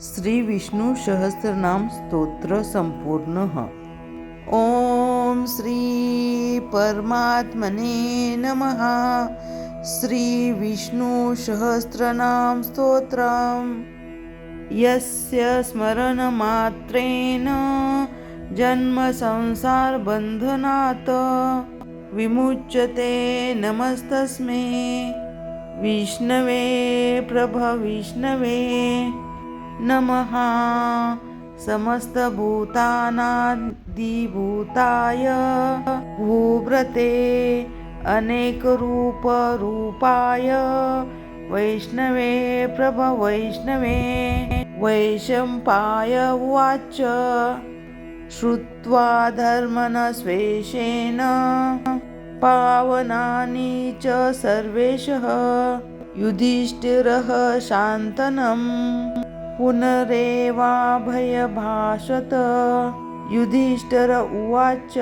श्री विष्णू सहस्रनाम स्तोत्र संपूर्ण ओम श्री परमात्मने नमः. श्री विष्णू सहस्रनाम स्तोत्रम. यस्य स्मरणमात्रेण जन्म संसारबन्धनात् विमुच्यते नमस्तस्मै. विष्णवे प्रभविष्णवे. नमः। समस्तभूतानादिभूताय भूव्रते अनेकरूपरूपाय। वैष्णवे प्रभवैष्णवे वैशम्पाय उवाच। श्रुत्वा धर्मनस्वेषेण पावनानि च सर्वेशः। युधिष्ठिरः शान्तनम्। पुनरेवाभयभाषत युधिष्ठिर उवाच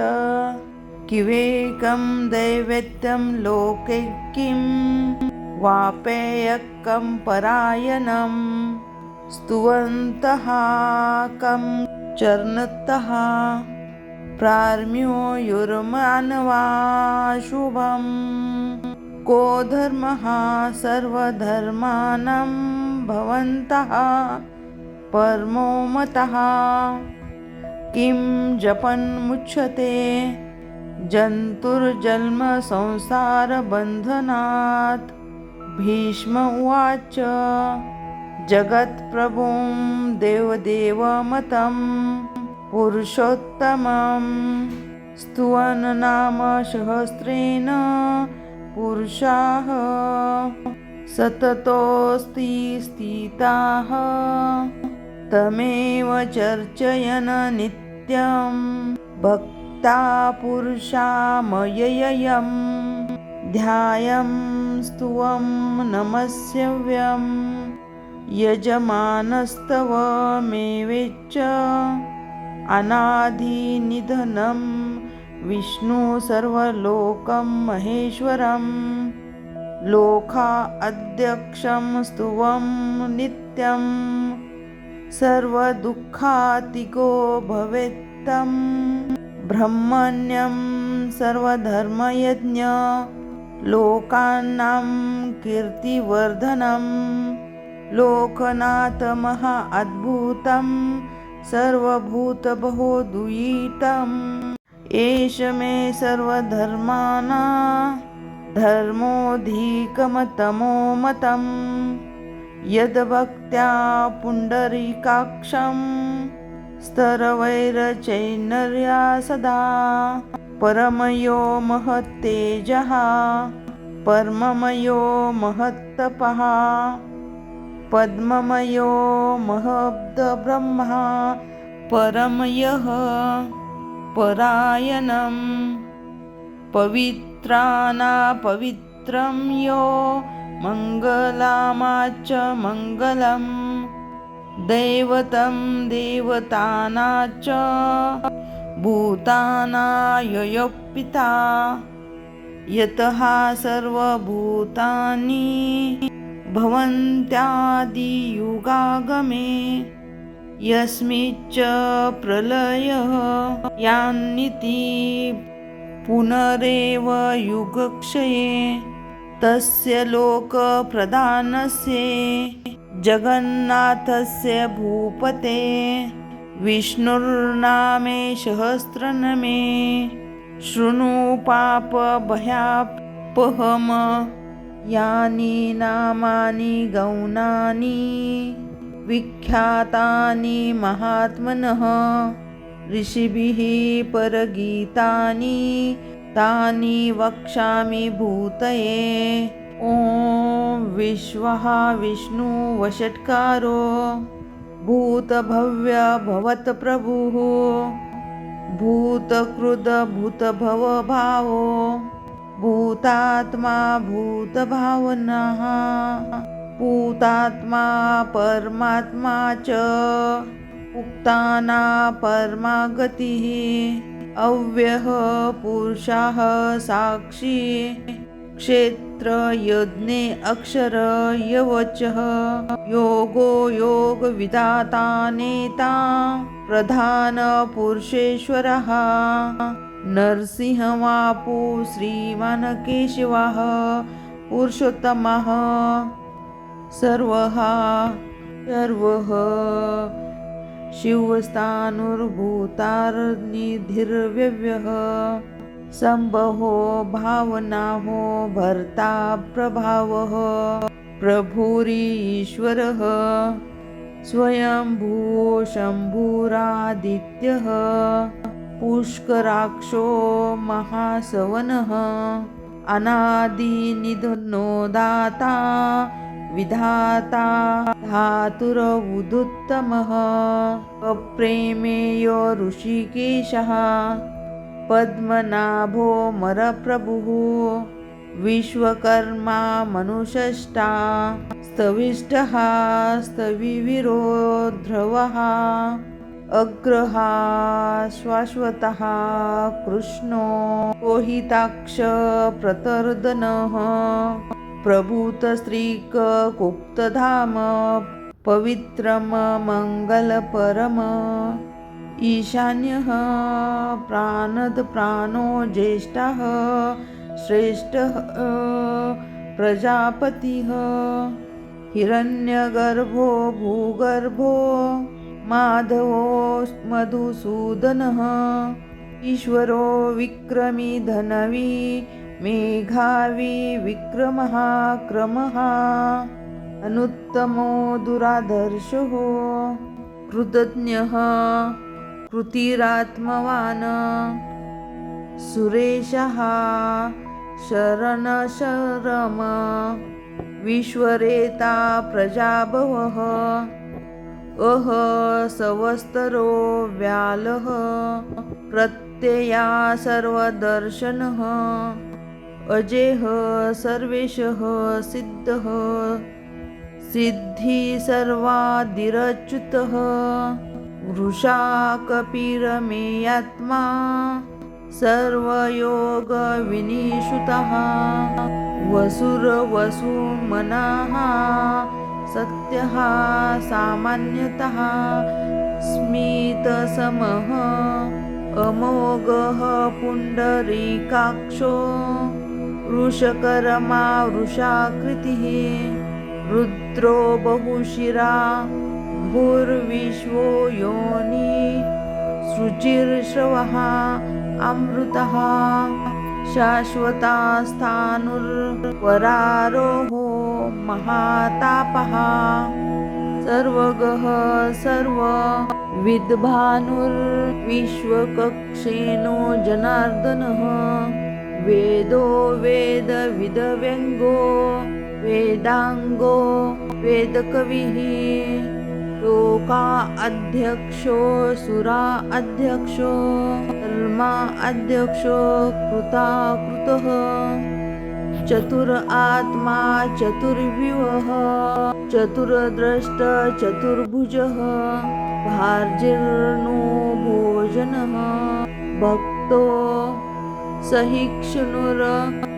किवेकं दैवेत्यं लोके किं? वापेयकं परायणं। स्तुवन्तः कं चर्णतः। प्रार्म्यो युर्मानवा को धर्मः सर्वधर्माणां भवन्तः परमो मतः। किं जपन्मुच्यते जन्तुर्जन्मसंसारबन्धनात्। भीष्म उवाच जगत्प्रभुं देवदेवमतं पुरुषोत्तमं। स्तुवन् नाम सहस्रेण पुरुषाः। सततोऽस्ति स्थिताः तमेव चर्चयन नित्यं भक्ता पुरुषामययं ध्यायं स्तुवं नमस्यव्यं यजमानस्तवमेवेच्च अनाधिनिधनं विष्णु सर्वलोकं महेश्वरम्। लोका अध्यक्षं स्तुवं नित्यं सर्वदुःखातिको भवेत्तं ब्रह्मण्यं सर्वधर्मयज्ञ लोकानां कीर्तिवर्धनं लोकनाथमहा अद्भुतं सर्वभूतबहोदुयितम् एष मे सर्वधर्माना धर्मोऽधिकमतमोमतं यद्भक्त्या पुण्डरीकाक्षं स्तरवैरचैनर्या सदा परमयो महत्तेजः परममयो महत्तपः पद्ममयो महब्दब्रह्मा परमयः परायणम्। पवित्रानापवित्रं यो मङ्गलामाच मङ्गलं दैवतं देवतानाच भूतानाययो पिता यतः सर्वभूतानि भवन्त्यादियुगागमे। यस्मिच्च प्रलयः यान्निति पुनरेव युगक्षये तस्य लोकप्रधानस्य जगन्नाथस्य भूपते विष्णुर्नामे सहस्रनमे शृणु पापभयापहम यानि नामानि गौणानि विख्यातानि महात्मनः। ऋषिभिः परगीतानि तानि वक्ष्यामि भूतये। ॐ विश्वः विष्णुवषट्कारो भूतभव्य भवत्प्रभुः भूतकृदभूतभवभावो भूतात्मा भूतभावनः भूतात्मा परमात्मा च। उक्ताना परमागतिः अव्यः पुरुषाः साक्षी क्षेत्र यज्ञे अक्षर यवचः योगो योग विदाता नेता प्रधानपुरुषेश्वरः नरसिंहवापु श्रीमान् केशवः पुरुषोत्तमः सर्वः सर्वः शिवस्तानुर्भूतार्निधिर्व्यव्यः। सम्बहो भावनाहो भर्ता प्रभावः। प्रभुरीश्वरः। स्वयंभू शम्भुरादित्यः पुष्कराक्षो महासवनः। अनादिनिधनो दाता विधाता धातुरवुदुत्तमः। अप्रेमेयो ऋषिकेशः। पद्मनाभो मरप्रभुः। विश्वकर्मा मनुषष्टा। स्तविष्टः स्तविविरोध्रवः। अग्रहा शाश्वतः कृष्णो। कोहिताक्ष प्रतर्दनः। प्रभूतस्त्रीककुप्तधाम पवित्रम मङ्गलपरम ईशान्यः प्राणदप्राणो ज्येष्ठः श्रेष्ठः प्रजापतिः। हिरण्यगर्भो भूगर्भो माधवो मधुसूदनः। ईश्वरो विक्रमी धनवी मेघावी विक्रमः क्रमः अनुत्तमो दुरादर्शो कृतज्ञः कृतिरात्मवान् सुरेशः शरणशरम विश्वरेता प्रजाभवः अह सवस्तरो व्यालः प्रत्यया सर्वदर्शनः। अजेह सर्वेशः सिद्धः। सिद्धि सर्वादिरच्युतः। वृषा कपिरमेयात्मा। सर्वयोगविनिषुतः। वसुरवसुमनः। सत्यः सामान्यतः। स्मितसमः। अमोघः पुण्डरीकाक्षो। वृषकरमा वृषाकृतिः रुद्रो बहुशिरा भूर्विश्वो योनि शुचिर्श्रवः अमृतः शाश्वतास्थानुर्वरारोहो महातापः सर्वगः सर्व विद्भानुर्विश्वकक्षेनो जनार्दनः वेदो वेदविदव्यङ्गो वेदाङ्गो वेदकविः। लोका अध्यक्षो सुरा अध्यक्षो धर्मा अध्यक्षो कृता कृतः। चतुर आत्मा चतुर्व्यूहः चतुर्द्रष्ट चतुर्भुजः। भार्जिर्नो भोजनः भक्तो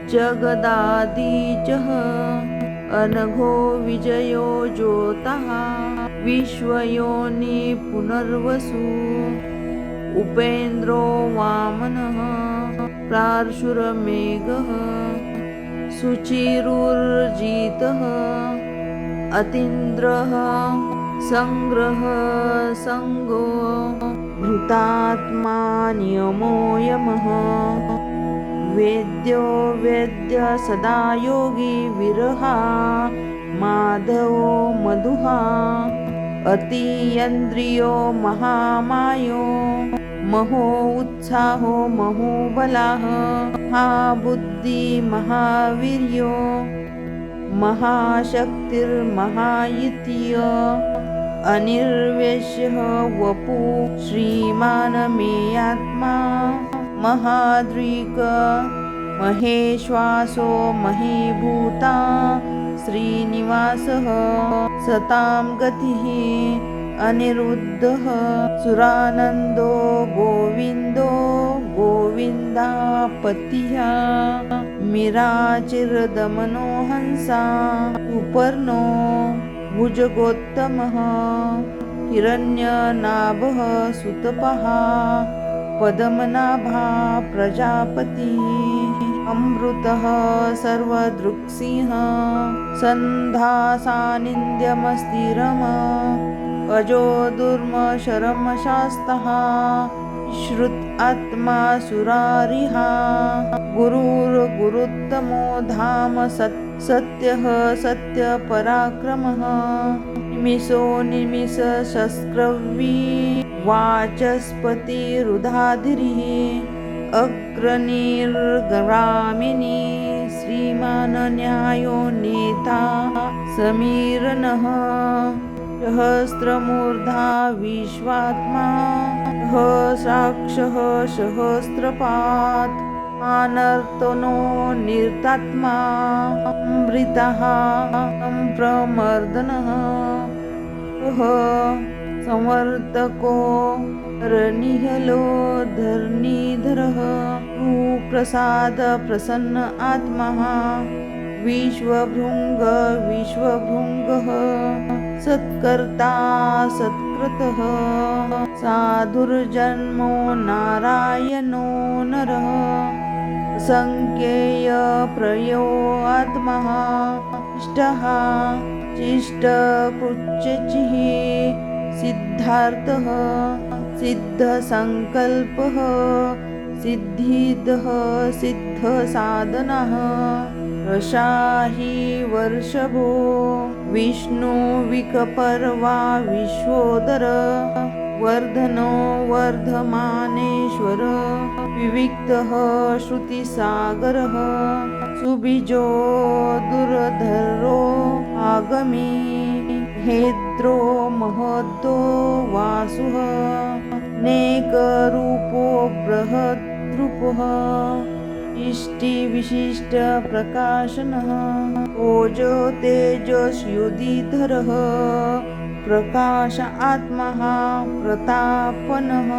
जगदादीजः अनघो विजयो ज्योतः। विश्वयोनि पुनर्वसु। उपेन्द्रो वामनः। प्रार्शुरमेघः। शुचिरुर्जितः अतीन्द्रः सङ्ग्रह सङ्गो भृतात्मा नियमो यमः। वेद्यो वेद्य सदा योगी विरहा माधवो मधुहा अतीयन्द्रियो महामायो महो उत्साहो महोबलाः हा बुद्धि महावीर्यो महाशक्तिर्महायित्य अनिर्वेश्यः वपु श्रीमानमेयात्मा। मे आत्मा महाद्रिक महेश्वासो महीभूता श्रीनिवासः सतां गतिः अनिरुद्धः सुरानन्दो गोविन्दो गोविन्दापतिः तिमिराचिरदमनो हंसा उपर्णो भुजगोत्तमः हिरण्यनाभः सुतपः पद्मनाभा प्रजापती अमृतः सर्वदृक्सिंह सन्धासानिन्द्यमस्थिरम अजो दुर्मशरमशास्तः श्रुत आत्मा सुरारिहा गुरुर्गुरुत्तमो धाम सत् सत्यः सत्यपराक्रमः निमिषो निमिष शस्क्रवी वाचस्पतिरुधाधिरिः अग्रणीर्ग्रामिणी श्रीमान न्यायो नेता समीरनः सहस्रमूर्धा विश्वात्मा साक्षः सहस्रपात् आनर्तनो निर्तात्मा अमृतः प्रमर्दनः संवर्तको रनिहलो धरणीधरः प्रसाद प्रसन्न आत्मा विश्वभृङ्ग विश्वभृङ्गः सत्कर्ता सत्कृतः साधुर्जन्मो नारायणो नरः सङ्ख्येय प्रयो इष्टः चिष्टकृच्यचिः सिद्धार्थः सिद्धसङ्कल्पः सिद्धिदः सिद्धसाधनः। रशाहि वर्षभो विष्णुविकपर्वा विश्वोदर। वर्धनो ईश्वर विविक्तः श्रुतिसागरः सुबीजो दुरधरो आगमी हेद्रो महद्दो वासुः नेकरूपो बृहद्रूपः इष्टिविशिष्टप्रकाशनः ओजो तेजस्युदिधरः प्रकाश आत्मः प्रतापनः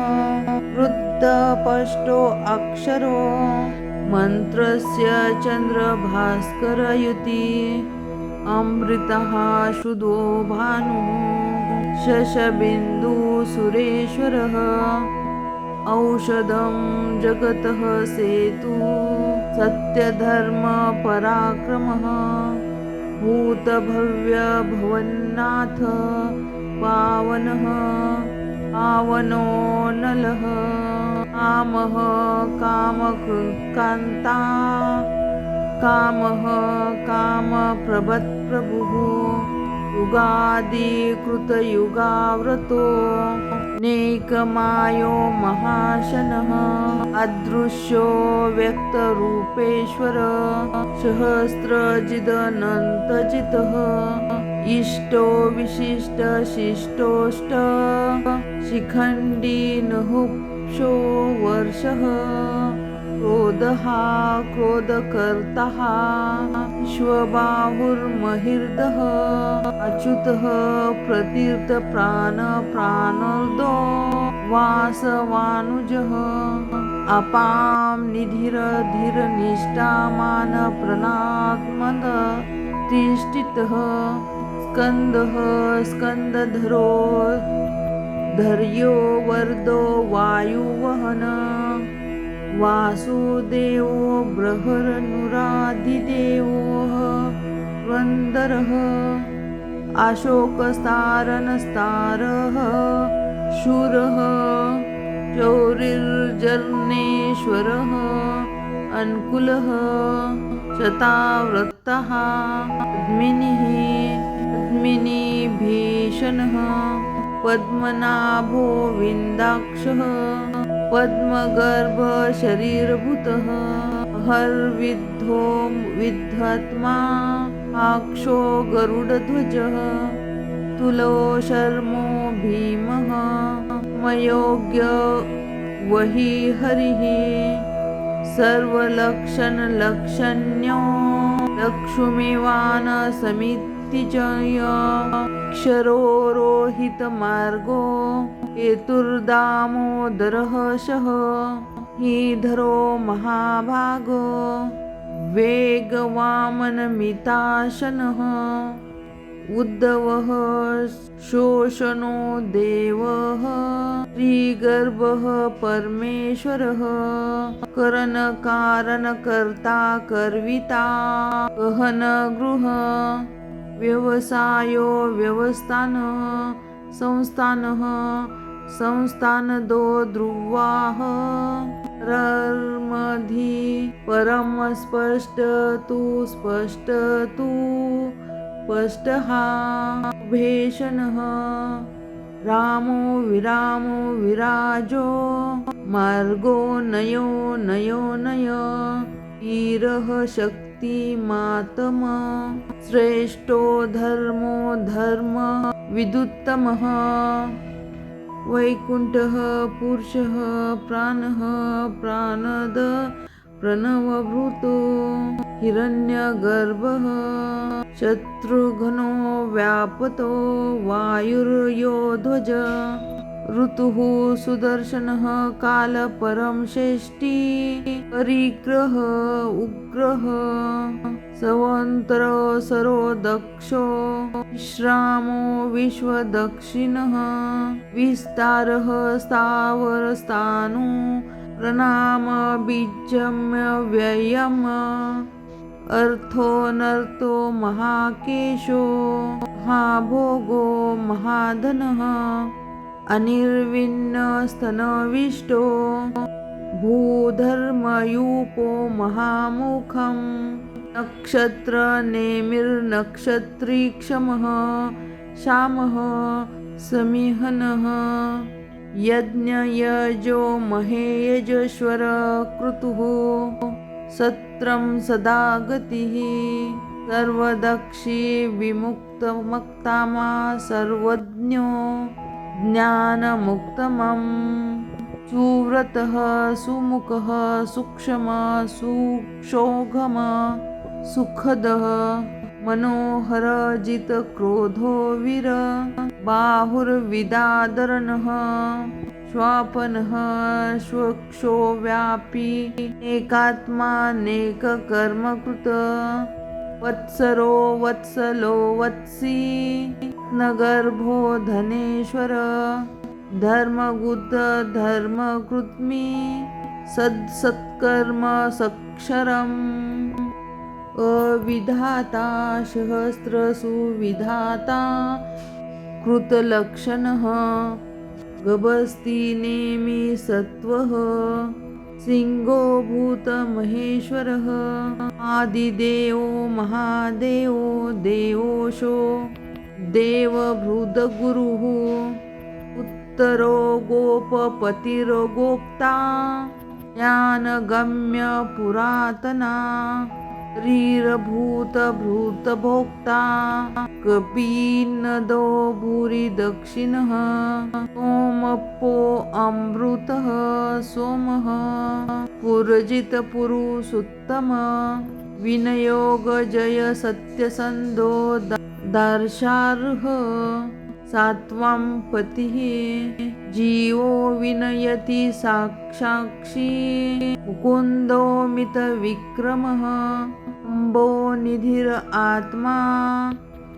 वृद्धपष्टो अक्षरो मन्त्रस्य चन्द्रभास्करयुति अमृतः शुद्धो भानुः शशबिन्दुसुरेश्वरः औषधं जगतः सेतु सत्यधर्मपराक्रमः भूतभव्यभवन्नाथ पावनः पावनो नलः कामः कामकान्ता कामः कामप्रभत्प्रभुः युगादिकृतयुगाव्रतो नेकमायो महाशनः। अदृश्यो व्यक्तरूपेश्वर। सहस्रजिदनन्तजितः। इष्टो विशिष्टशिष्टोष्ट शिखण्डी नहुक्षो वर्षः। क्रोधः क्रोधकर्तः विश्वबाहुर्महिर्दः अच्युतः प्रतीर्थप्राणप्राणोदो वासवानुजः अपां निधिरधिरनिष्ठामानप्रणात्मद तिष्ठितः स्कन्दः स्कन्दधरो धर्यो वर्दो वायुवहन। वासुदेवो बृहन्नुराधिदेवो वन्दरः अशोकस्तारनस्तारः शूरः चौरिर्जर्नेश्वरः अनुकुलः शताव्रतः पद्मिनिः पद्मिनीभीषणः पद्मनाभो विन्दाक्षः पद्मगर्भशरीरभूतः हर्विद्धो विद्धात्मा आक्षो गरुडध्वजः तुलो शर्मो भीमः मयोग्य वहि हरिः सर्वलक्षणलक्षण्यो लक्ष्मीवान समितिजय क्षरो हेतुर्दामोदरः शः हीधरो महाभाग। वेगवामनमिताशनः। उद्धवः शोषणो देवः। श्रीगर्भः परमेश्वरः। करणकारणकर्ता कर्विता। गहनगृह व्यवसायो व्यवस्थानः। संस्थानः। संस्थानदो ध्रुवाः। रर्मधि परम स्पष्ट तु स्पष्ट स्पष्टः भेषणः रामो विरामो विराजो मार्गो नयो नयो नय। वीरः शक्तिमातम श्रेष्ठो धर्मो धर्म विदुत्तमः। वैकुण्ठः पुरुषः प्राणः प्राणद प्रणवभृतो हिरण्यगर्भः शत्रुघ्नो व्यापतो वायुर्योध्वज। ऋतुः सुदर्शनः कालपरं श्रेष्ठी परिग्रह उग्रः सवन्तर सरो दक्षो विश्रामो विश्वदक्षिणः विस्तारः स्थावरस्थानु प्रणाम बीजम्य व्ययम् अर्थोऽनर्थो महाकेशो महाभोगो महाधनः। अनिर्विण्णस्तनविष्टो भूधर्मयूपो महामुखम् नक्षत्रनेमिर्नक्षत्रीक्षमः श्यामः समिहनः यज्ञयजो महेयजश्वर क्रतुः सत्रं सदा गतिः सर्वदक्षी विमुक्तमक्तामा सर्वज्ञो ज्ञानमुक्तमम् सुव्रतः सुमुखः सूक्ष्म सुक्षोघम सुखदः मनोहरजितक्रोधो वीर बाहुर्विदादरणः श्वापनः स्वक्षो व्यापी एकात्मानेककर्मकृत वत्सरो वत्सलो वत्सी। नगर्भो धनेश्वर। धर्मगुत धर्मकृत्मी सत्सत्कर्म सक्षरम्। अविधाता सहस्रसुविधाता कृतलक्षणः गभस्ति नेमि सत्त्वः सिंहो भूतमहेश्वरः आदिदेवो महादेवो देवोशो देवभृदगुरुः उत्तरो गोपपतिर्गोप्ता ज्ञानगम्य पुरातना रीरभूतभूतभोक्ता कपीनदो भूरि दक्षिणः सोमपो अमृतः सोमः पुरजितपुरुषोत्तम विनयोगजय सत्यसन्धो दार्शार्ह सात्वां पतिः जीवो विनयति साक्षाक्षी मुकुन्दो मितविक्रमः अम्बो निधिर आत्मा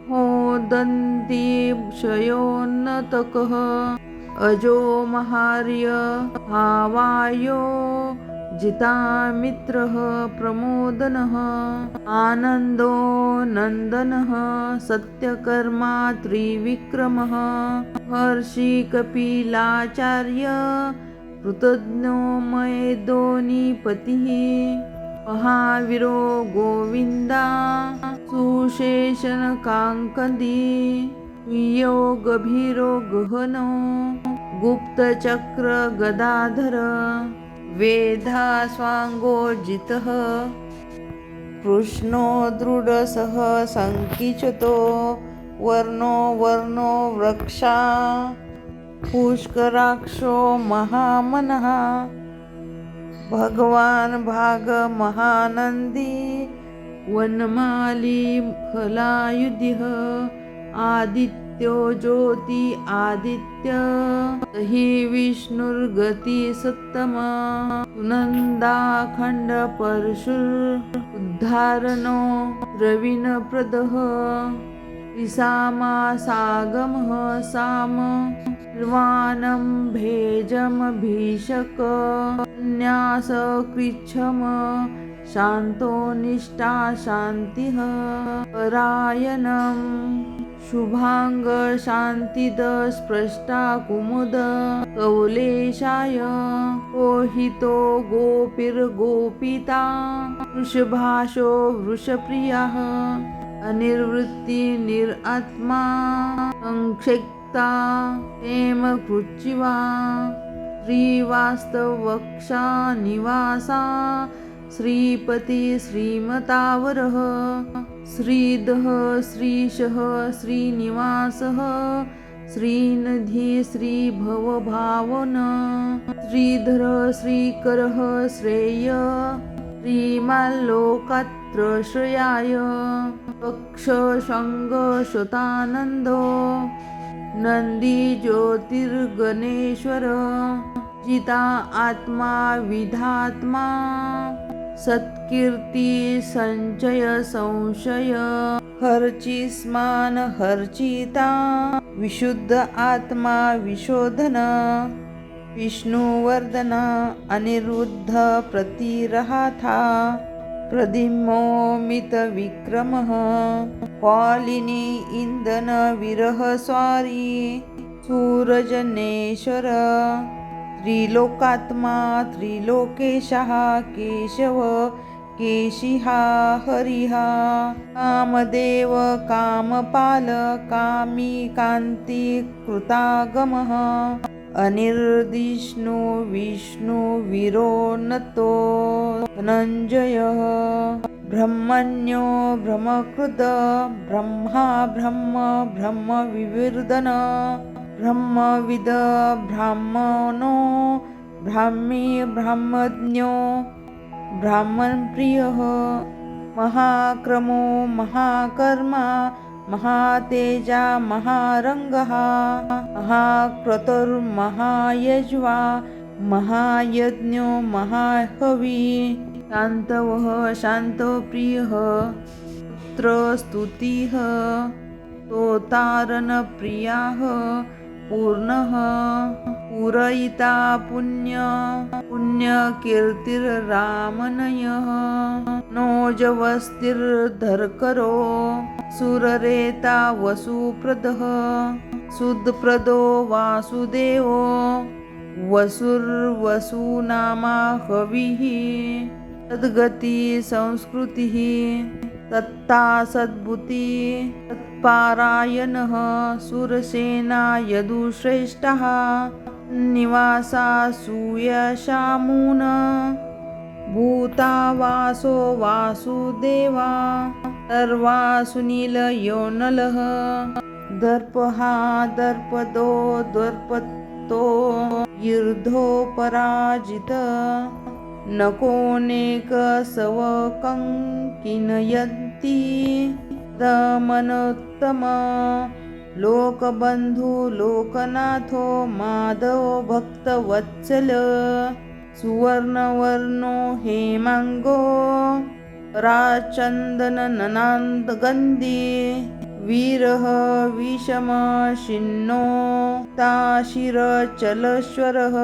होदन्ति क्षयोन्नतकः अजो महार्य जिता मित्रः प्रमोदनः आनन्दो नन्दनः सत्यकर्मा त्रिविक्रमः हर्षिकपिलाचार्य कृतज्ञो मयदोनिपतिः महावीरो गोविन्दा सुशेषनकाङ्कदी यो गभीरो गहनो गुप्तचक्र गदाधर वेधा स्वाङ्गोर्जितः कृष्णो दृढसः सङ्किचतो वर्णो वर्णो वृक्षा। पुष्कराक्षो महामनः। भगवान् भाग महानन्दी वनमाली फलायुधिः। आदित्य ज्योति आदित्य। हि विष्णुर्गती सत्तम सुनन्दाखण्ड परशुर् उद्धारणो द्रविणप्रदः सागमः साम। निर्वाणं भेजमभीषक। न्यासकृच्छम शान्तो निष्ठा शान्तिः परायणं शुभाङ्ग स्पृष्टा कुमुद। कौलेशाय कोहितो गोपिर्गोपिता। वृषभाषो वृषप्रियः। अनिर्वृत्तिनिरात्मा संक्षिप्ता हेम कृचिवा श्रीवास्तवक्षा निवासा। श्रीपती श्रीमतावरः श्रीदः श्रीशः श्रीनिवासः श्रीनिधी श्रीभवभावन श्रीधर श्रीकरः श्रेय श्रीमाल्लोकत्रश्रयाय पक्षशङ्गशतानन्दो नन्दी ज्योतिर्गणेश्वर जिता आत्मा विधात्मा सत्कीर्ती संचय संशय हरची स्मान हर्चिता विशुद्ध आत्मा विशोधन विष्णुवर्धन अनिरुद्ध प्रतिरहाथा प्रदिमोमित विक्रमः पालिनी इंदन विरह स्वारी सूरजनेश्वर त्रिलोकात्मा त्रिलोकेशः केशव केशिहा हरिहा कामदेव कामपाल कामी कान्ति कृतागमः अनिर्दिष्णु विष्णु नतो धनञ्जयः ब्रह्मण्यो ब्रह्मकृत ब्रह्मा ब्रह्म ब्रह्मविवर्धन ब्रह्मविद ब्राह्मणो ब्राह्मी ब्राह्मज्ञो ब्राह्मणप्रियः महाक्रमो महाकर्मा महातेजा महारङ्गः महाक्रतुर्महायज्वा महायज्ञो महाहवी शान्तवः शान्तप्रियः पुत्रस्तुतिः स्तोतारणप्रियाः पूर्णः पूरयिता पुण्य पुण्यकीर्तिर्रामनयः। नोजवस्तिर्धर्करो सुररेता वसुप्रदः। सुदप्रदो वासुदेवो वसुर्वसुनामा हविः। तद्गति संस्कृतिः। तत्ता सद्बुती तत्पारायणः सुरसेना यदुश्रेष्ठः निवासा सूयशामून भूता वासो वासुदेवा सर्वा सुनीलयोनलः दर्पहा दर्पदो दर्पतो ईर्धो पराजित नकोनेक सवकङ्किनयन्ति दमनोत्तम लोकबन्धु लोकनाथो माधव भक्तवत्सल सुवर्णवर्णो हेमाङ्गो राचन्दनननान्दगन्धी वीरः विषमशिन्नो ताशिरचलश्वरः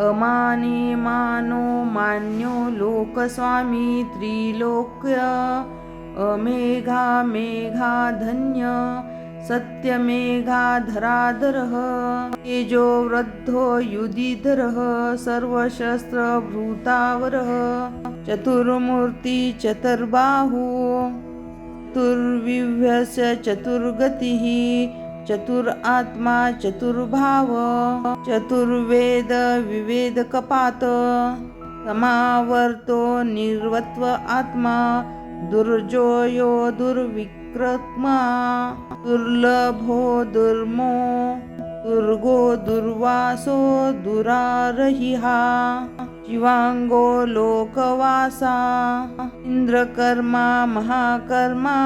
अमानी मानो मान्यो लोकस्वामी त्रिलोक्य। अमेघा मेघा धन्य सत्यमेघाधराधरः तेजो वृद्धो युधिधरः सर्वशस्त्रभृतावरः चतुर्मूर्ति चतुर्बाहु चतुर्विभ्यस्य चतुर्गतिः। चतुरात्मा चतुर्भाव चतुर्वेद विवेदकपात समावर्तो निर्वत्व आत्मा दुर्जोयो दुर्विक्रत्मा दुर्लभो दुर्मो दुर्गो दुर्वासो दुरारहिहा शिवाङ्गो लोकवासा इन्द्रकर्मा महाकर्मा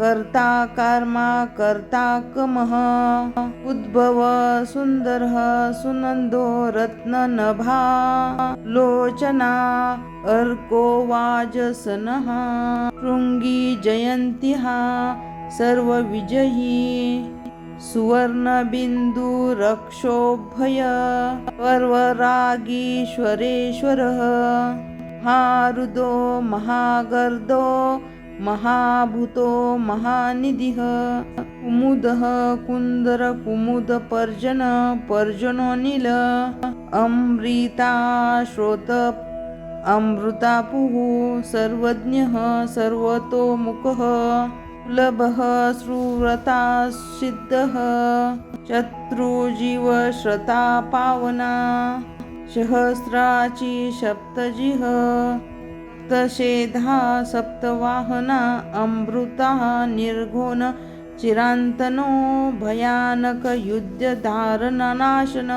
कर्ता कर्मा कर्ता कमः उद्भव सुन्दरः सुनन्दो रत्ननभा लोचना अर्को वाजसनः शृङ्गी जयन्तिः सर्वविजयी। सुवर्णबिन्दुरक्षोभय पर्वरागीश्वरेश्वरः। हृदो महागर्दो महाभूतो महानिधिः। कुमुदः कुन्दर कुमुदपर्जन पर्जनो अमृता श्रोत अमृतापुः सर्वज्ञः सर्वतोमुखः सुलभः सुव्रता सिद्धः। शत्रुजीवश्रता पावना। सहस्राची सप्तजिह। सप्तशेधा सप्तवाहना अमृता निर्घोन चिरान्तनो भयानकयुद्धधारणनाशन